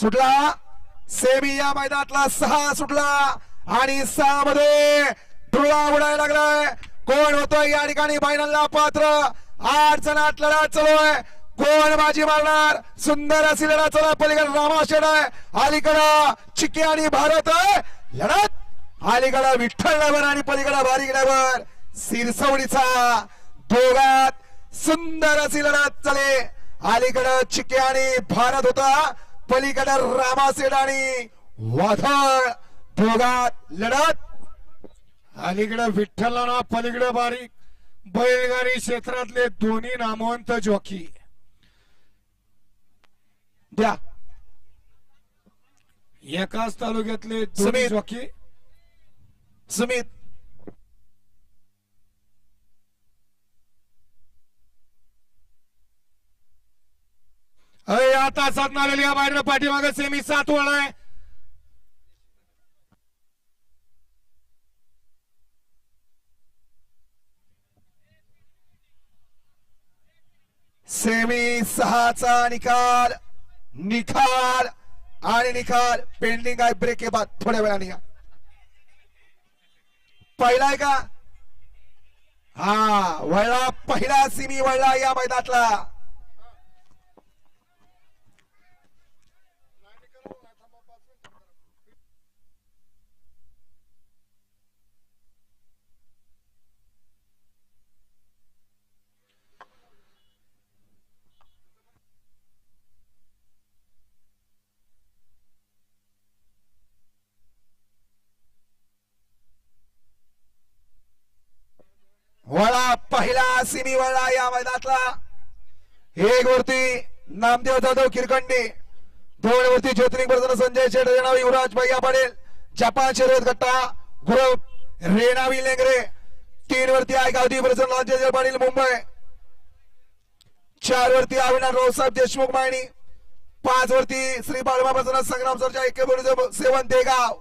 सुटला. सेमी या मैदानातला सहा सुटला. आणि सहा मध्ये धुळा उडायला लागलाय. कोण होतोय या ठिकाणी फायनलला पात्र. आठ जणात लढा चालू आहे. कोण बाजी मारणार? सुंदर अशी लढा चालू आहे. पलीकडे रामाशेड आहे. अलीकडं चिके आणि भारत आहे. लढत. अलीकडं विठ्ठल ड्रायव्हर आणि पलीकडं बारीक ड्रायव्हर सिरसवडीचा दोघात सुंदर अशी लढत चाले अलीकडं चिके आणि भारत होता. पलीकडं रामासेड आणि वाधळ दोघात लढत. अलीकडे विठ्ठलाना पलीकडे बारीक. बैलगाडी क्षेत्रातले दोन्ही नामवंत जॉकी. द्या. एकाच तालुक्यातले दोन्ही सुमित. जॉकी. सुमित. अय आता या बाहेर पाठीमागे सेमी सात वळ आहे. सेमी सहाचा निकाल निकाल आणि निकाल पेंडिंग आहे ब्रेक आहे बाद. थोड्या वेळाने या. पहिला आहे का? हा वळला. पहिला सिमी वळला या मैदानातला. वळा पहिला सिमी वळा या मैदानातला. एक वरती नामदेव जाधव किरकंडी. दोन वरती ज्योतिर्लिंग प्रसन्न संजय शेठ रेणावी युवराज भैया पाटील जपान शर्यत गट्टा ग्रुप रेणावी लेंगरे तीन वरती आहे गावदी प्रसन्न लांजेजर पाटील मुंबई. चार वरती अविनाश रावसाहेब देशमुख मायणी. पाच वरती श्री बाळमा प्रसन्न संग्राम सरच्या एके सेवन देगाव